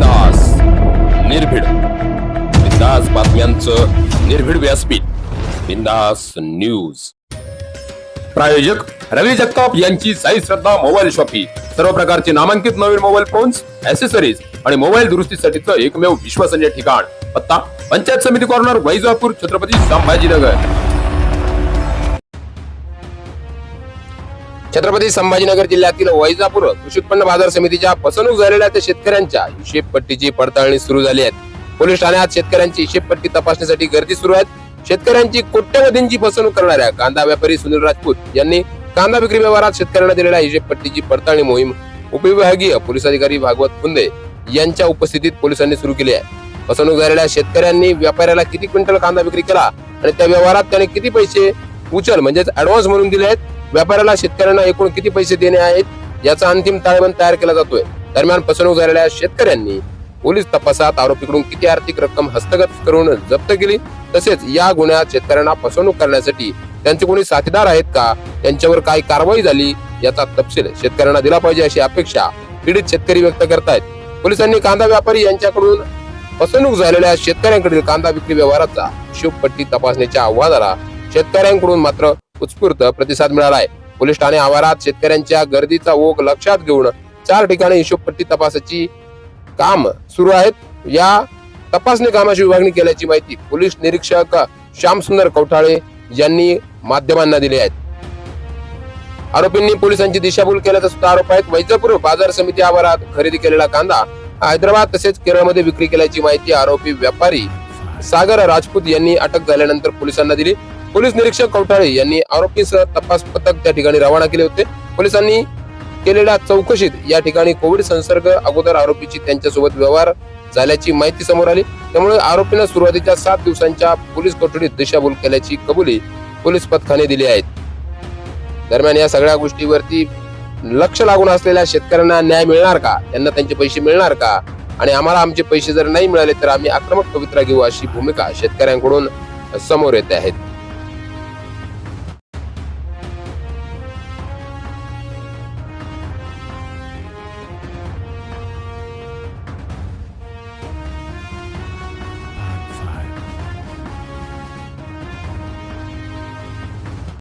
दास निर्भीड. बिंदास बातम्यांचं निर्भीड व्यासपीठ. बिंदास न्यूज. प्रायोजक रवी जगताप यांची साई श्रद्धा मोबाईल शॉपी. सर्व प्रकारचे नामांकित नवीन मोबाईल फोन्स ऍसेसरीज आणि मोबाईल दुरुस्तीसाठीचं एकमेव विश्वसनीय ठिकाण. पत्ता पंचायत समिती कॉर्नर वैजापूर छत्रपती संभाजीनगर. छत्रपती संभाजीनगर जिल्ह्यातील वैजापूर कृषी उत्पन्न बाजार समितीच्या फसवणूक झालेल्या त्या शेतकऱ्यांच्या हिशेब पट्टीची पडताळणी सुरू झाली आहे. पोलीस ठाण्यात शेतकऱ्यांची हिशेब पट्टी तपासण्यासाठी गर्दी सुरू आहे शेतकऱ्यांची कोट्यवधींची फसवणूक करणाऱ्या कांदा व्यापारी सुनील राजपूत यांनी कांदा विक्री व्यवहारात शेतकऱ्यांना दिलेल्या हिशेब पट्टीची पडताळणी मोहीम उपविभागीय पोलीस अधिकारी भागवत फुंदे यांच्या उपस्थितीत पोलिसांनी सुरू केली आहे. फसवणूक झालेल्या शेतकऱ्यांनी व्यापाऱ्याला किती क्विंटल कांदा विक्री केला आणि त्या व्यवहारात त्याने किती पैसे उचल म्हणजेच ऍडव्हान्स म्हणून दिले आहेत. व्यापाऱ्याला शेतकऱ्यांना एकूण किती पैसे देणे आहेत याचा अंतिम ताळेबंद तयार केला जातोय. दरम्यान फसवणूक झालेल्या शेतकऱ्यांनी पोलीस तपासात आरोपीकडून किती आर्थिक रक्कम हस्तगत करून जप्त केली? तसेच या गुन्ह्यात शेतकऱ्यांना फसवणूक करण्यासाठी त्यांचे कोणी साथीदार आहेत का? त्यांच्यावर काय कारवाई झाली? याचा तपशील शेतकऱ्यांना दिला पाहिजे अशी अपेक्षा पीडित शेतकरी व्यक्त करतायत. पोलिसांनी कांदा व्यापारी यांच्याकडून फसवणूक झालेल्या शेतकऱ्यांकडील कांदा विक्री व्यवहाराचा हिशोबपट्टी तपासण्याच्या आव्हानाला शेतकऱ्यांकडून मात्र उत्स्फूर्त प्रतिसाद मिळाला आहे पोलीस ठाणे आवारात शेतकऱ्यांच्या गर्दीचा ओघ लक्षात घेऊन चार ठिकाणी हिशोबपट्टी तपासाची काम सुरू आहेत. या तपासणी कामाची विभागणी केल्याची माहिती पोलीस निरीक्षक श्यामसुंदर कवठाळे यांनी माध्यमांना दिली आहेत आरोपींनी पोलिसांची दिशाभूल केल्याचा सुद्धा आरोप आहेत. वैजापूर बाजार समिती आवारात खरेदी केलेला कांदा हैदराबाद तसेच केरळमध्ये विक्री केल्याची माहिती आरोपी व्यापारी सागर राजपूत यांनी अटक झाल्यानंतर पोलिसांना दिली. पोलीस निरीक्षक कवठाळे यांनी आरोपीसह तपास पथक त्या ठिकाणी रवाना केले होते. पोलिसांनी केलेल्या चौकशीत या ठिकाणी कोविड संसर्ग अगोदर आरोपीची त्यांच्यासोबत व्यवहार झाल्याची माहिती समोर आली. त्यामुळे आरोपीनं सुरुवातीच्या सात दिवसांच्या पोलीस कोठडीत दिशाभूल केल्याची कबुली पोलीस पथकाने दिली आहे. दरम्यान या सगळ्या गोष्टीवरती लक्ष लागून असलेल्या शेतकऱ्यांना न्याय मिळणार का? त्यांना त्यांचे पैसे मिळणार का? आणि आम्हाला आमचे पैसे जर नाही मिळाले तर आम्ही आक्रमक पवित्रा घेऊ अशी भूमिका शेतकऱ्यांकडून समोर येते आहेत.